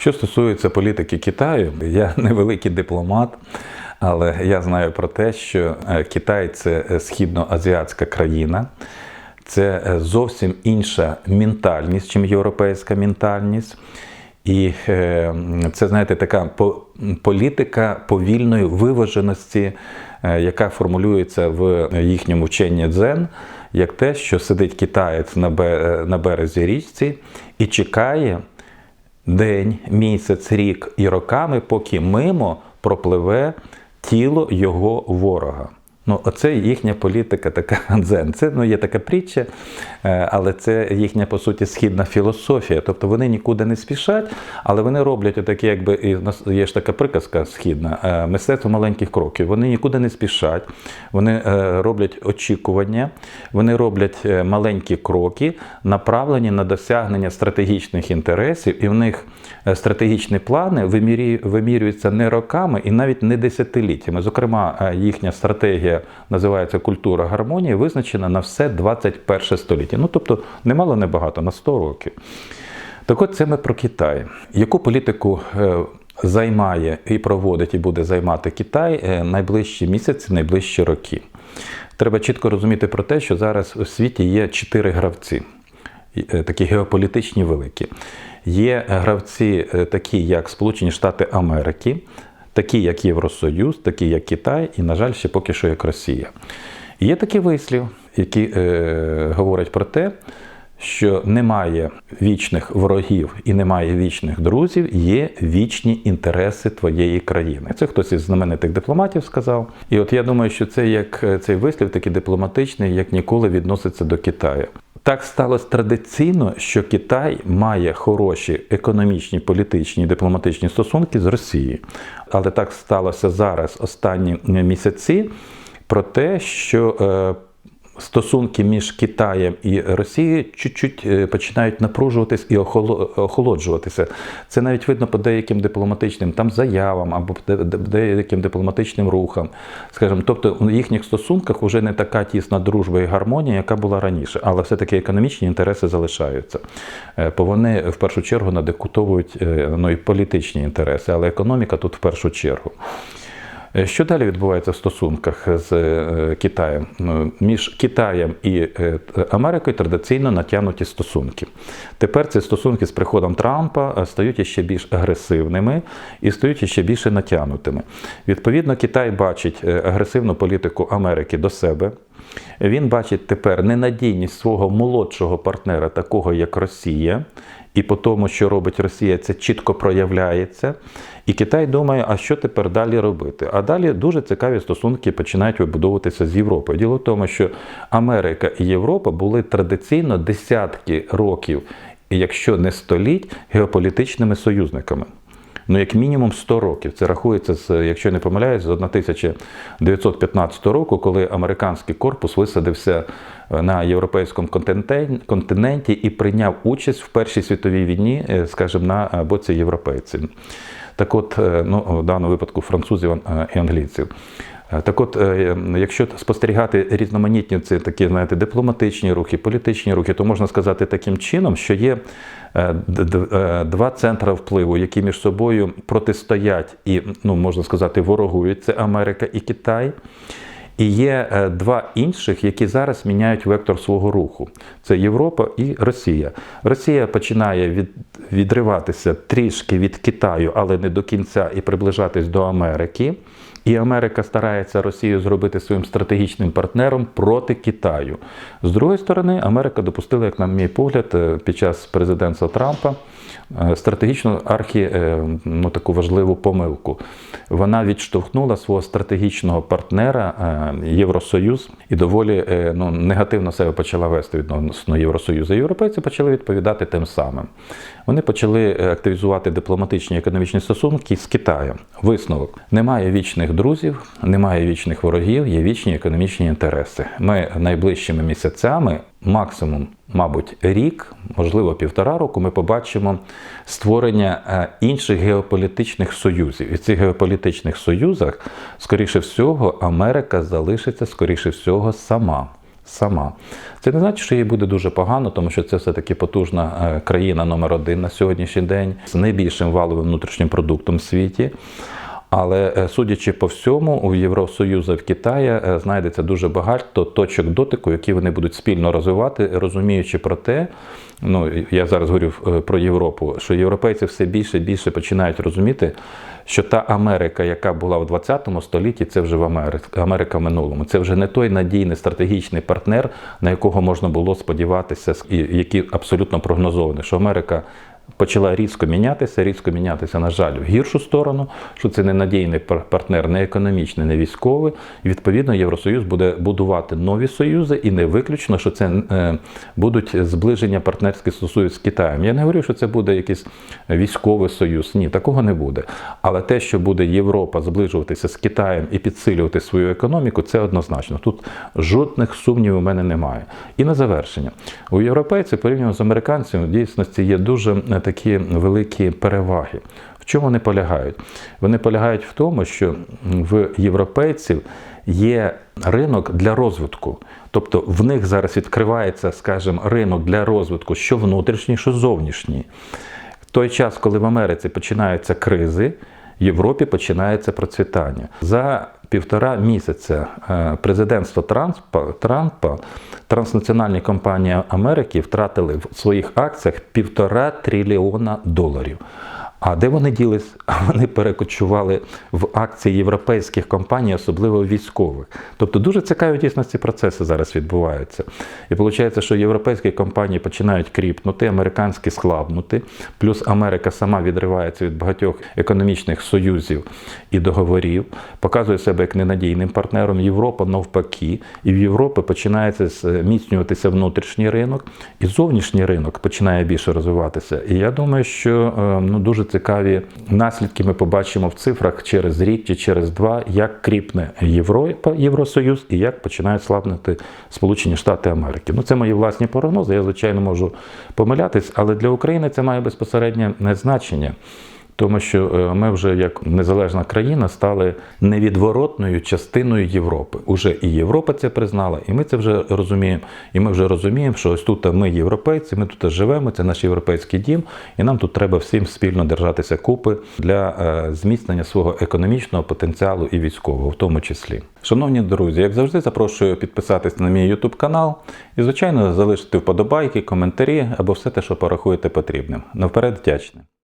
Що стосується політики Китаю, я невеликий дипломат, але я знаю про те, що е, Китай це е, східноазіатська країна, це е, зовсім інша ментальність, чим європейська ментальність. І це, знаєте, така політика повільної виваженості, яка формулюється в їхньому вченні дзен, як те, що сидить китаєць на березі річці і чекає день, місяць, рік і роками, поки мимо пропливе тіло його ворога. Ну, оце їхня політика, така дзен. Це ну, є така притча, е, але це їхня, по суті, східна філософія. Тобто вони нікуди не спішать, але вони роблять отакі, якби є ж така приказка східна, е, мистецтво маленьких кроків. Вони нікуди не спішать, вони е, роблять очікування, вони роблять маленькі кроки, направлені на досягнення стратегічних інтересів, і в них стратегічні плани вимірюються не роками і навіть не десятиліттями. Зокрема, їхня стратегія називається культура гармонії, визначена на все 21 століття. Ну тобто немало небагато, на 100 років. Так от це ми про Китай. Яку політику е, займає і проводить, і буде займати Китай е, найближчі місяці, найближчі роки? Треба чітко розуміти про те, що зараз у світі є чотири гравці, е, такі геополітичні великі. Є гравці, такі як Сполучені Штати Америки, такі як Євросоюз, такі як Китай, і, на жаль, ще поки що як Росія. І Є такий вислів, який е, говорить про те, що немає вічних ворогів і немає вічних друзів, є вічні інтереси твоєї країни. Це хтось із знаменитих дипломатів сказав. І от я думаю, що це як е, цей вислів, такий дипломатичний, як ніколи відноситься до Китаю. Так сталося традиційно, що Китай має хороші економічні, політичні, дипломатичні стосунки з Росією. Але так сталося зараз останні місяці про те, що е, стосунки між Китаєм і Росією чуть-чуть е, починають напружуватись і охолоджуватися. Це навіть видно по деяким дипломатичним там заявам або деяким дипломатичним рухам. Скажімо, тобто в їхніх стосунках вже не така тісна дружба і гармонія, яка була раніше, але все-таки економічні інтереси залишаються. Е, Бо вони в першу чергу надикутовують е, ну, і політичні інтереси, але економіка тут в першу чергу. Е, Що далі відбувається в стосунках з е, Китаєм? Ну, Між Китаєм і е, Америкою традиційно натягнуті стосунки. Тепер ці стосунки з приходом Трампа стають ще більш агресивними і стають ще більше натягнутими. Відповідно, Китай бачить агресивну політику Америки до себе. Він бачить тепер ненадійність свого молодшого партнера, такого як Росія, і по тому, що робить Росія, це чітко проявляється. І Китай думає, а що тепер далі робити? А далі дуже цікаві стосунки починають вибудовуватися з Європою. Діло в тому, що Америка і Європа були традиційно десятки років, якщо не століть, геополітичними союзниками. Ну, як мінімум 100 років. Це рахується, з, якщо не помиляюсь, з 1915 року, коли американський корпус висадився е, на європейському континенті і прийняв участь в Першій світовій війні, е, скажімо, на боці європейців. Так от, е, ну, в даному випадку французів е, і англійців. Е, Так от, е, якщо спостерігати різноманітні ці такі, знаєте, дипломатичні рухи, політичні рухи, то можна сказати таким чином, що є е, два центри впливу, які між собою протистоять і, ну, можна сказати, ворогують. Це Америка і Китай. І є два інших, які зараз міняють вектор свого руху: це Європа і Росія. Росія починає від, відриватися трішки від Китаю, але не до кінця, і приближатись до Америки. І Америка старається Росію зробити своїм стратегічним партнером проти Китаю. З другої сторони, Америка допустила, як на мій погляд, е, під час президентства Трампа е, стратегічну архі е, ну, таку важливу помилку. Вона відштовхнула свого стратегічного партнера Євросоюз і доволі ну, негативно себе почала вести відносно Євросоюзу. Європейці почали відповідати тим самим. Вони почали активізувати дипломатичні і економічні стосунки з Китаєм. Висновок: немає вічних друзів, немає вічних ворогів, є вічні економічні інтереси. Ми найближчими місяцями, максимум, мабуть, рік, можливо, півтора року, ми побачимо створення е, інших геополітичних союзів. І в цих геополітичних союзах, скоріше всього, Америка залишиться, скоріше всього, сама. сама. Це не значить, що їй буде дуже погано, тому що це все-таки потужна е, країна номер один на сьогоднішній день з найбільшим валовим внутрішнім продуктом в світі. Але е, судячи по всьому, у Євросоюзу в Китаї е, знайдеться дуже багато точок дотику, які вони будуть спільно розвивати, розуміючи про те, ну я зараз говорю е, про Європу, що європейці все більше і більше починають розуміти, що та Америка, яка була в 20 столітті, це вже в Америка, Америка в минулому. Це вже не той надійний стратегічний партнер, на якого можна було сподіватися, і який абсолютно прогнозований, що Америка почала різко мінятися, різко мінятися, на жаль, в гіршу сторону, що це ненадійний пар- партнер, не економічний, не військовий. І відповідно Євросоюз буде будувати нові союзи, і не виключно, що це е, будуть зближення партнерських стосунків з Китаєм. Я не говорю, що це буде якийсь військовий союз. Ні, такого не буде. Але те, що буде Європа зближуватися з Китаєм і підсилювати свою економіку, це однозначно. Тут жодних сумнівів у мене немає. І на завершення у європейців порівняно з американцями в дійсності є дуже такі великі переваги. В чому вони полягають? Вони полягають в тому, що в європейців є ринок для розвитку. Тобто в них зараз відкривається, скажімо, ринок для розвитку, що внутрішній, що зовнішній. В той час, коли в Америці починаються кризи, в Європі починається процвітання. За півтора місяця президентство президентства Трампа, Трампа транснаціональні компанії Америки втратили в своїх акціях півтора трильйона доларів. А де вони ділись? Вони перекочували в акції європейських компаній, особливо військових. Тобто дуже цікаві дійсно ці процеси зараз відбуваються. І виходить, що європейські компанії починають кріпнути, американські слабнути. Плюс Америка сама відривається від багатьох економічних союзів і договорів, показує себе як ненадійним партнером. Європа навпаки, і в Європі починається зміцнюватися внутрішній ринок, і зовнішній ринок починає більше розвиватися. І я думаю, що е, ну дуже цікаві наслідки ми побачимо в цифрах через рік чи через два, як кріпне Європа, Євросоюз і як починають слабнути Сполучені Штати Америки. Ну це мої власні прогнози. Я звичайно можу помилятись, але для України це має безпосереднє значення. Тому що е, ми вже як незалежна країна стали невідворотною частиною Європи. Уже і Європа це признала, і ми це вже розуміємо. І ми вже розуміємо, що ось тут ми європейці, ми тут живемо, це наш європейський дім, і нам тут треба всім спільно держатися купи для е, зміцнення свого економічного потенціалу і військового, в тому числі. Шановні друзі, як завжди, запрошую підписатись на мій YouTube канал і, звичайно, залишити вподобайки, коментарі або все те, що порахуєте потрібним. Навперед вдячний.